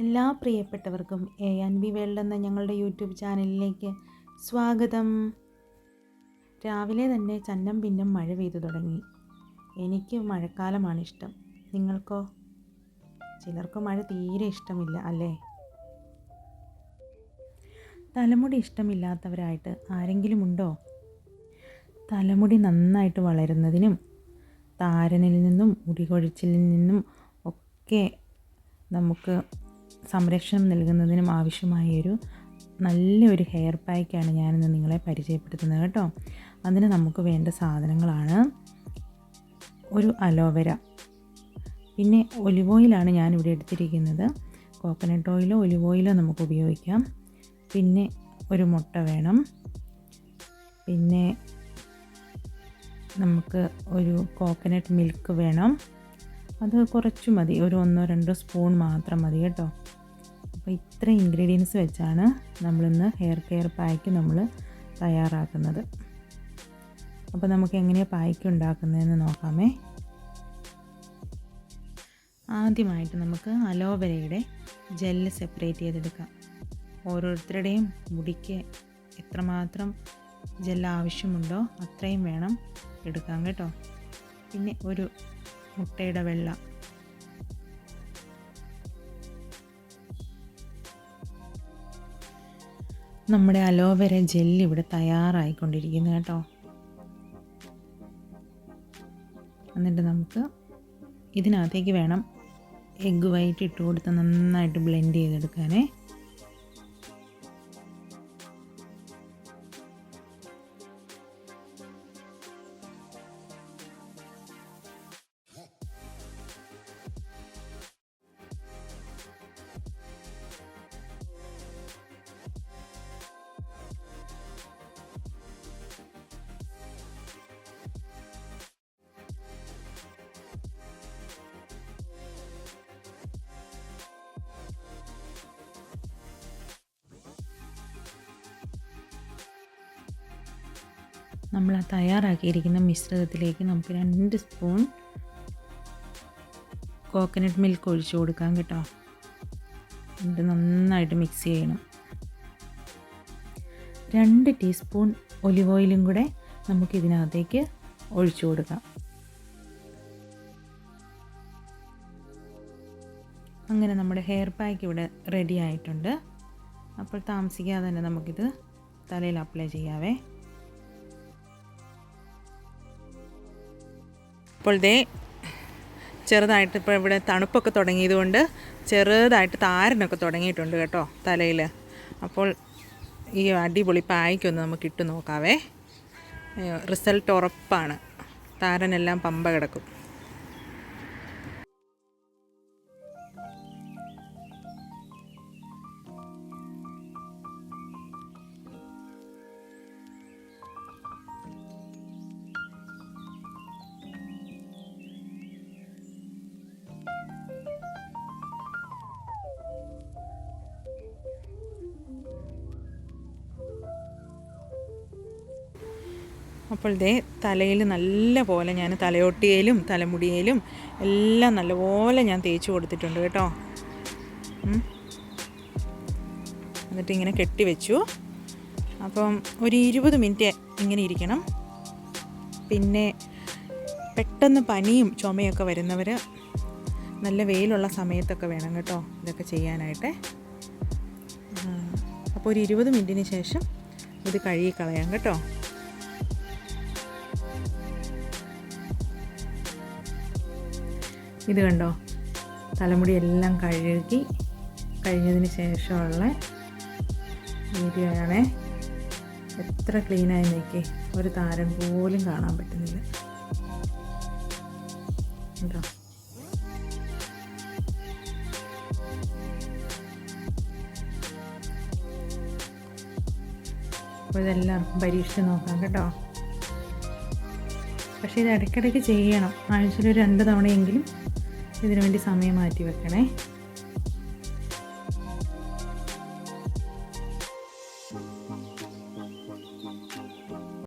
എല്ലാ പ്രിയപ്പെട്ടവർക്കും A N B world എന്ന ഞങ്ങളുടെ യൂട്യൂബ് ചാനലിലേക്ക് സ്വാഗതം. രാവിലെ തന്നെ ചന്നം പിന്നം മഴ പെയ്തു തുടങ്ങി. എനിക്ക് മഴക്കാലമാണ് ഇഷ്ടം. നിങ്ങൾക്കോ? ചിലർക്ക് മഴ തീരെ ഇഷ്ടമില്ല അല്ലേ? തലമുടി ഇഷ്ടമില്ലാത്തവരായിട്ട് ആരെങ്കിലും ഉണ്ടോ? തലമുടി നന്നായിട്ട് വളരുന്നതിനും താരനിൽ നിന്നും മുടികൊഴിച്ചിലിൽ നിന്നും ഒക്കെ നമുക്ക് സംരക്ഷണം നൽകുന്നതിനും ആവശ്യമായൊരു നല്ലൊരു ഹെയർ പാക്കാണ് ഞാനിന്ന് നിങ്ങളെ പരിചയപ്പെടുത്തുന്നത് കേട്ടോ. അതിന് നമുക്ക് വേണ്ട സാധനങ്ങളാണ് ഒരു അലോവേര. പിന്നെ ഒലിവ് ഓയിലാണ് ഞാനിവിടെ എടുത്തിരിക്കുന്നത്. കോക്കനട്ട് ഓയിലോ ഒലിവ് ഓയിലോ നമുക്ക് ഉപയോഗിക്കാം. പിന്നെ ഒരു മുട്ട വേണം. പിന്നെ നമുക്ക് ഒരു കോക്കനട്ട് മിൽക്ക് വേണം. അത് കുറച്ച് മതി. ഒരു ഒന്നോ രണ്ടോ സ്പൂൺ മാത്രം മതി കേട്ടോ. അപ്പോൾ ഇത്ര ഇൻഗ്രീഡിയൻസ് വെച്ചാണ് നമ്മളിന്ന് ഹെയർ കെയർ പായ്ക്ക് നമ്മൾ തയ്യാറാക്കുന്നത്. അപ്പോൾ നമുക്ക് എങ്ങനെയാണ് പായ്ക്ക് ഉണ്ടാക്കുന്നതെന്ന് നോക്കാമേ. ആദ്യമായിട്ട് നമുക്ക് അലോവേരയുടെ ജെല്ല് സെപ്പറേറ്റ് ചെയ്തെടുക്കാം. ഓരോരുത്തരുടെയും മുടിക്ക് എത്രമാത്രം ജെല്ല് ആവശ്യമുണ്ടോ അത്രയും വേണം എടുക്കാം കേട്ടോ. പിന്നെ ഒരു മുട്ടയുടെ വെള്ള നമ്മുടെ അലോവേര ജെല്ല് ഇവിടെ തയ്യാറായിക്കൊണ്ടിരിക്കുന്നു കേട്ടോ. എന്നിട്ട് നമുക്ക് ഇതിനകത്തേക്ക് വേണം എഗ്ഗ് വൈറ്റ് ഇട്ട് കൊടുത്ത് നന്നായിട്ട് ബ്ലെൻഡ് ചെയ്തെടുക്കാനേ. നമ്മൾ ആ തയ്യാറാക്കിയിരിക്കുന്ന മിശ്രിതത്തിലേക്ക് നമുക്ക് രണ്ട് സ്പൂൺ കോക്കനട്ട് മിൽക്ക് ഒഴിച്ചു കൊടുക്കാം കേട്ടോ. എന്നിട്ട് നന്നായിട്ട് മിക്സ് ചെയ്യണം. രണ്ട് ടീസ്പൂൺ ഒലിവ് ഓയിലും കൂടെ നമുക്ക് ഇതിനകത്തേക്ക് ഒഴിച്ചു കൊടുക്കാം. അങ്ങനെ നമ്മുടെ ഹെയർ പാക്ക് ഇവിടെ റെഡി ആയിട്ടുണ്ട്. അപ്പോൾ താമസിക്കാതെ തന്നെ നമുക്കിത് തലയിൽ അപ്ലൈ ചെയ്യാവേ. അപ്പോൾ ദേ ചെറുതായിട്ട് ഇപ്പോൾ ഇവിടെ തണുപ്പൊക്കെ തുടങ്ങിയതുകൊണ്ട് ചെറുതായിട്ട് താരനൊക്കെ തുടങ്ങിയിട്ടുണ്ട് കേട്ടോ തലയിൽ അപ്പോൾ ഈ അടിപൊളി പായ്ക്കൊന്ന് നമുക്ക് ഇട്ട് നോക്കാവേ. റിസൾട്ട് ഉറപ്പാണ്. താരനെല്ലാം പമ്പ കിടക്കും. അപ്പോൾ ദേ തലയിൽ നല്ല പോലെ ഞാൻ തലയൊട്ടിയേലും തലമുടിയേലും എല്ലാം നല്ലപോലെ ഞാൻ തേച്ച് കൊടുത്തിട്ടുണ്ട് കേട്ടോ. എന്നിട്ട് ഇങ്ങനെ കെട്ടി വെച്ചു. അപ്പം ഒരു ഇരുപത് മിനിറ്റ് ഇങ്ങനെ ഇരിക്കണം. പിന്നെ പെട്ടെന്ന് പനിയും ചുമയൊക്കെ വരുന്നവർ നല്ല വെയിലുള്ള സമയത്തൊക്കെ വേണം കേട്ടോ ഇതൊക്കെ ചെയ്യാനായിട്ട്. അപ്പോൾ ഒരു ഇരുപത് മിനിറ്റിന് ശേഷം ഇത് കഴുകി കളയാം കേട്ടോ. ഇത് കണ്ടോ? തലമുടി എല്ലാം കഴുകി കഴിഞ്ഞതിന് ശേഷമുള്ള വീഡിയോയാണേ. എത്ര ക്ലീനായി നോക്കി ഒരു താരം പോലും കാണാൻ പറ്റുന്നില്ല. കേട്ടോ അപ്പോൾ ഇതെല്ലാവർക്കും പരീക്ഷിച്ച് നോക്കാം കേട്ടോ. പക്ഷേ ഇത് ഇടയ്ക്കിടയ്ക്ക് ചെയ്യണം. ആഴ്ചയിൽ ഒരു രണ്ട് തവണയെങ്കിലും ഇതിനു വേണ്ടി സമയം മാറ്റി വെക്കണേ